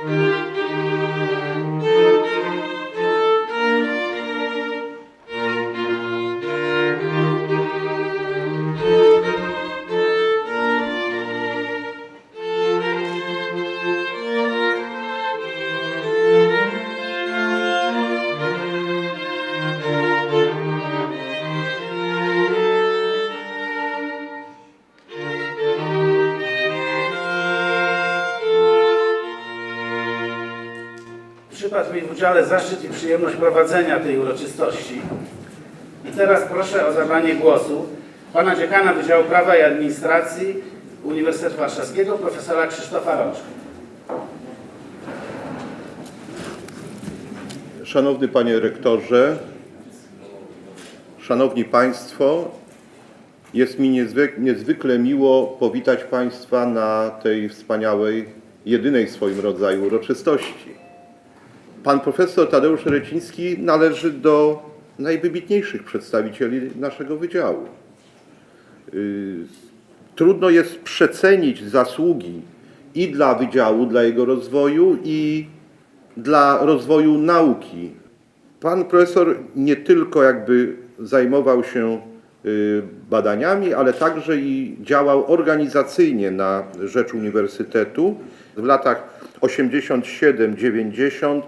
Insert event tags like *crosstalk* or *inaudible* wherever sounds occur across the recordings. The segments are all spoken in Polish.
Przypadł mi w udziale zaszczyt i przyjemność prowadzenia tej uroczystości. I teraz proszę o zabranie głosu pana dziekana Wydziału Prawa i Administracji Uniwersytetu Warszawskiego, profesora Krzysztofa Rączka. Szanowny Panie Rektorze, Szanowni Państwo, jest mi niezwyk- niezwykle miło powitać Państwa na tej wspaniałej, jedynej w swoim rodzaju uroczystości. Pan profesor Tadeusz Reciński należy do najwybitniejszych przedstawicieli naszego wydziału. Y, Trudno jest przecenić zasługi i dla wydziału, dla jego rozwoju, i dla rozwoju nauki. Pan profesor nie tylko jakby zajmował się y, badaniami, ale także i działał organizacyjnie na rzecz uniwersytetu. W latach 87-90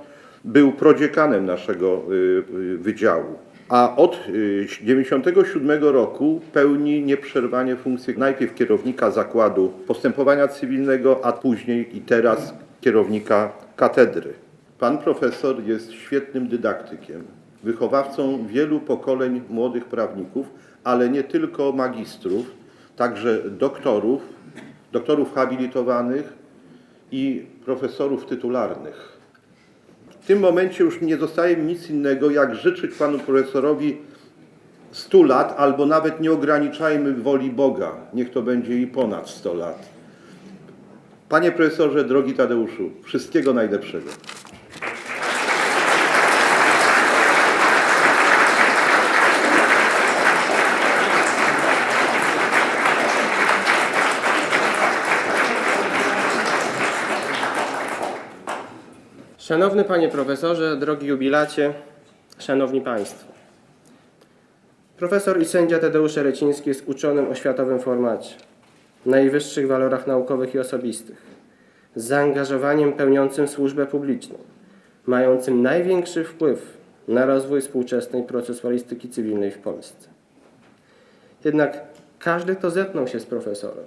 był prodziekanem naszego y, y, wydziału. A od 1997 roku pełni nieprzerwanie funkcję najpierw kierownika zakładu postępowania cywilnego, a później i teraz kierownika katedry. Pan profesor jest świetnym dydaktykiem, wychowawcą wielu pokoleń młodych prawników, ale nie tylko magistrów, także doktorów, doktorów habilitowanych i profesorów tytularnych. W tym momencie już nie zostaje mi nic innego, jak życzyć panu profesorowi 100 lat, albo nawet nie ograniczajmy woli Boga, niech to będzie i ponad 100 lat. Panie profesorze, drogi Tadeuszu, wszystkiego najlepszego. Szanowny Panie Profesorze, drogi jubilacie, Szanowni Państwo. Profesor i sędzia Tadeusz Reciński jest uczonym o światowym formacie, najwyższych walorach naukowych i osobistych, z zaangażowaniem pełniącym służbę publiczną, mającym największy wpływ na rozwój współczesnej procesualistyki cywilnej w Polsce. Jednak każdy, kto zetknął się z profesorem,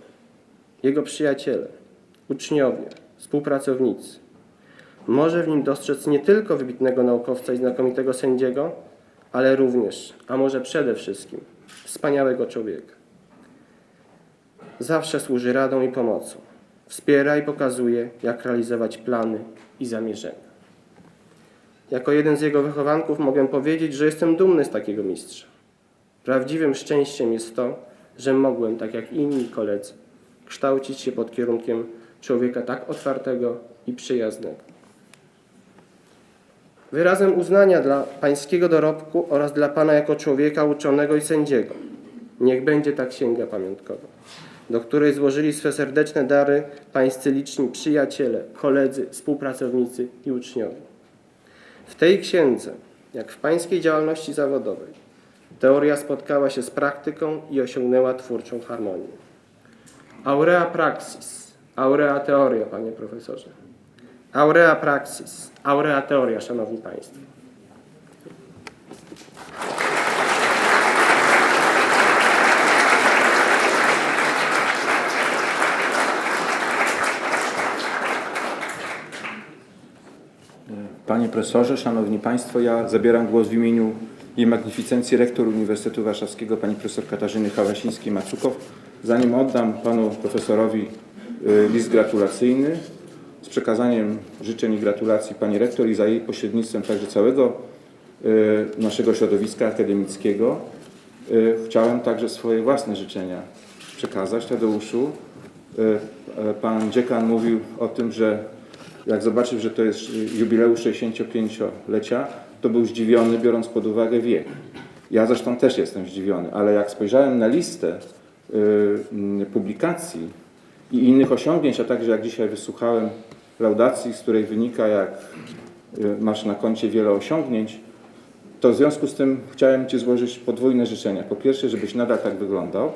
jego przyjaciele, uczniowie, współpracownicy, może w nim dostrzec nie tylko wybitnego naukowca i znakomitego sędziego, ale również, a może przede wszystkim, wspaniałego człowieka. Zawsze służy radą i pomocą. Wspiera i pokazuje, jak realizować plany i zamierzenia. Jako jeden z jego wychowanków mogę powiedzieć, że jestem dumny z takiego mistrza. Prawdziwym szczęściem jest to, że mogłem, tak jak inni koledzy, kształcić się pod kierunkiem człowieka tak otwartego i przyjaznego. Wyrazem uznania dla pańskiego dorobku oraz dla pana jako człowieka uczonego i sędziego. Niech będzie ta księga pamiątkowa, do której złożyli swe serdeczne dary pańscy liczni przyjaciele, koledzy, współpracownicy i uczniowie. W tej księdze, jak w pańskiej działalności zawodowej, teoria spotkała się z praktyką i osiągnęła twórczą harmonię. Aurea praxis, aurea teoria, panie profesorze. Aurea praxis, aurea teoria, szanowni państwo. Panie profesorze, szanowni państwo, ja zabieram głos w imieniu jej magnificencji rektor Uniwersytetu Warszawskiego pani profesor Katarzyny Hałasińskiej-Macukow. Zanim oddam panu profesorowi y, list gratulacyjny z przekazaniem życzeń i gratulacji pani rektor i za jej pośrednictwem także całego y, naszego środowiska akademickiego, y, chciałem także swoje własne życzenia przekazać Tadeuszu. Y, Pan dziekan mówił o tym, że jak zobaczył, że to jest jubileusz 65-lecia, to był zdziwiony, biorąc pod uwagę wiek. Ja zresztą też jestem zdziwiony, ale jak spojrzałem na listę publikacji i innych osiągnięć, a także jak dzisiaj wysłuchałem laudacji, z której wynika, jak y, masz na koncie wiele osiągnięć, to w związku z tym chciałem Ci złożyć podwójne życzenia. Po pierwsze, żebyś nadal tak wyglądał,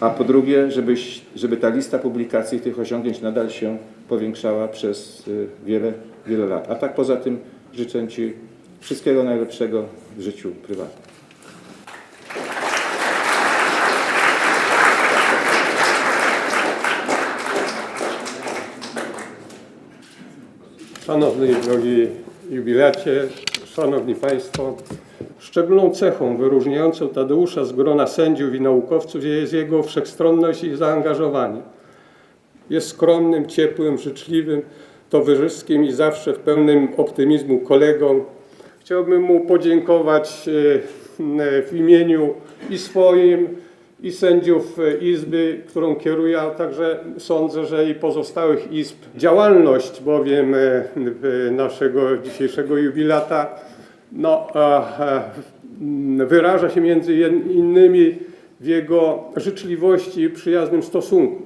a po drugie, żebyś, żeby ta lista publikacji tych osiągnięć nadal się powiększała przez y, wiele, wiele lat. A tak poza tym życzę Ci wszystkiego najlepszego w życiu prywatnym. Szanowny drogi jubilacie, Szanowni Państwo, szczególną cechą wyróżniającą Tadeusza z grona sędziów i naukowców jest jego wszechstronność i zaangażowanie. Jest skromnym, ciepłym, życzliwym, towarzyskim i zawsze w pełnym optymizmu kolegą. Chciałbym mu podziękować e, w imieniu i swoim, i sędziów e, Izby, którą kieruję, a także sądzę, że i pozostałych Izb. Działalność bowiem e, naszego dzisiejszego jubilata no, m, wyraża się między innymi w jego życzliwości i przyjaznym stosunku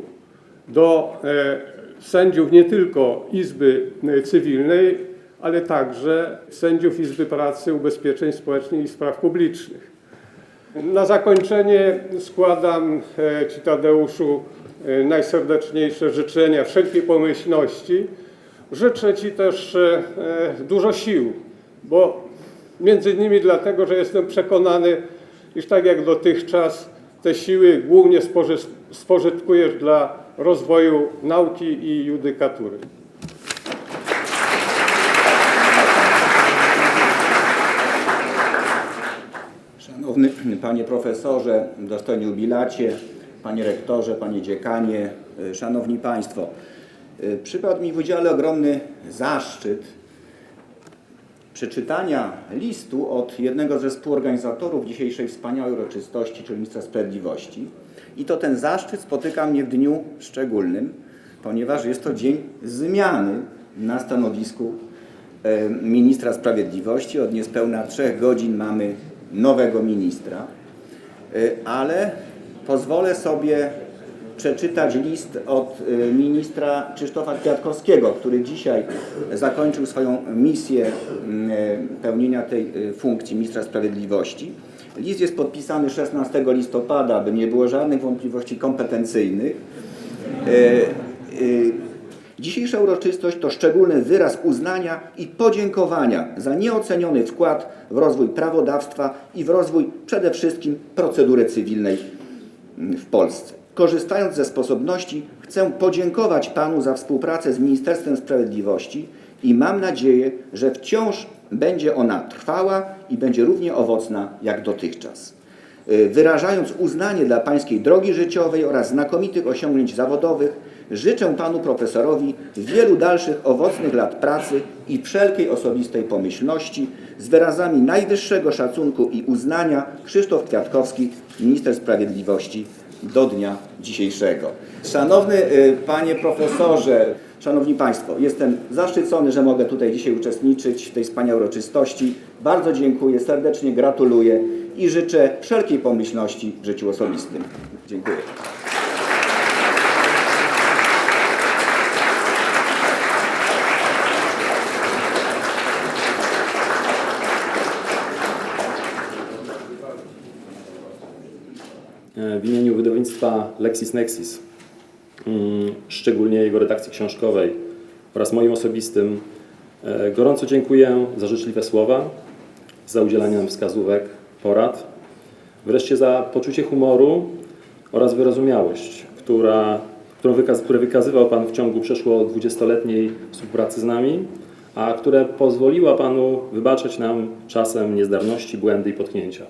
do e, sędziów nie tylko Izby e, Cywilnej, ale także sędziów Izby Pracy, Ubezpieczeń Społecznych i Spraw Publicznych. Na zakończenie składam e, Ci Tadeuszu e, najserdeczniejsze życzenia wszelkiej pomyślności. Życzę Ci też e, dużo sił, bo między innymi dlatego, że jestem przekonany, iż tak jak dotychczas te siły głównie spoży- spożytkujesz dla rozwoju nauki i judykatury. Szanowny *clears throat* Panie Profesorze, dostojny jubilacie, Panie Rektorze, Panie Dziekanie, y, Szanowni Państwo. y, Przypadł mi w udziale ogromny zaszczyt przeczytania listu od jednego ze współorganizatorów dzisiejszej wspaniałej uroczystości, czyli Ministra Sprawiedliwości. I to ten zaszczyt spotyka mnie w dniu szczególnym, ponieważ jest to dzień zmiany na stanowisku e, ministra sprawiedliwości. Od niespełna trzech godzin mamy nowego ministra, E, ale pozwolę sobie przeczytać list od e, ministra Krzysztofa Kwiatkowskiego, który dzisiaj zakończył swoją misję e, pełnienia tej funkcji ministra sprawiedliwości. List jest podpisany 16 listopada, aby nie było żadnych wątpliwości kompetencyjnych. Dzisiejsza uroczystość to szczególny wyraz uznania i podziękowania za nieoceniony wkład w rozwój prawodawstwa i w rozwój przede wszystkim procedury cywilnej w Polsce. Korzystając ze sposobności, chcę podziękować Panu za współpracę z Ministerstwem Sprawiedliwości i mam nadzieję, że wciąż będzie ona trwała i będzie równie owocna jak dotychczas. Wyrażając uznanie dla Pańskiej drogi życiowej oraz znakomitych osiągnięć zawodowych, życzę Panu Profesorowi wielu dalszych owocnych lat pracy i wszelkiej osobistej pomyślności z wyrazami najwyższego szacunku i uznania Krzysztof Kwiatkowski, Minister Sprawiedliwości do dnia dzisiejszego. Szanowny y, Panie Profesorze, Szanowni Państwo, jestem zaszczycony, że mogę tutaj dzisiaj uczestniczyć w tej wspaniałej uroczystości. Bardzo dziękuję, serdecznie gratuluję i życzę wszelkiej pomyślności w życiu osobistym. Dziękuję. W imieniu wydawnictwa LexisNexis, mm, szczególnie jego redakcji książkowej oraz moim osobistym, e, gorąco dziękuję za życzliwe słowa, za udzielanie nam wskazówek, porad, wreszcie za poczucie humoru oraz wyrozumiałość, która, którą wykaz, które wykazywał Pan w ciągu przeszło 20-letniej współpracy z nami, a które pozwoliła Panu wybaczać nam czasem niezdarności, błędy i potknięcia.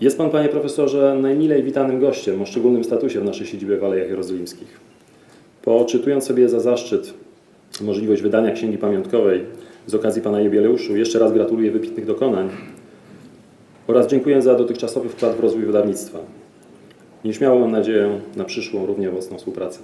Jest Pan, Panie Profesorze, najmilej witanym gościem o szczególnym statusie w naszej siedzibie w Alejach Jerozolimskich. Poczytując sobie za zaszczyt możliwość wydania Księgi Pamiątkowej z okazji Pana jubileuszu, jeszcze raz gratuluję wybitnych dokonań oraz dziękuję za dotychczasowy wkład w rozwój wydawnictwa. Nieśmiało mam nadzieję na przyszłą, równie owocną współpracę.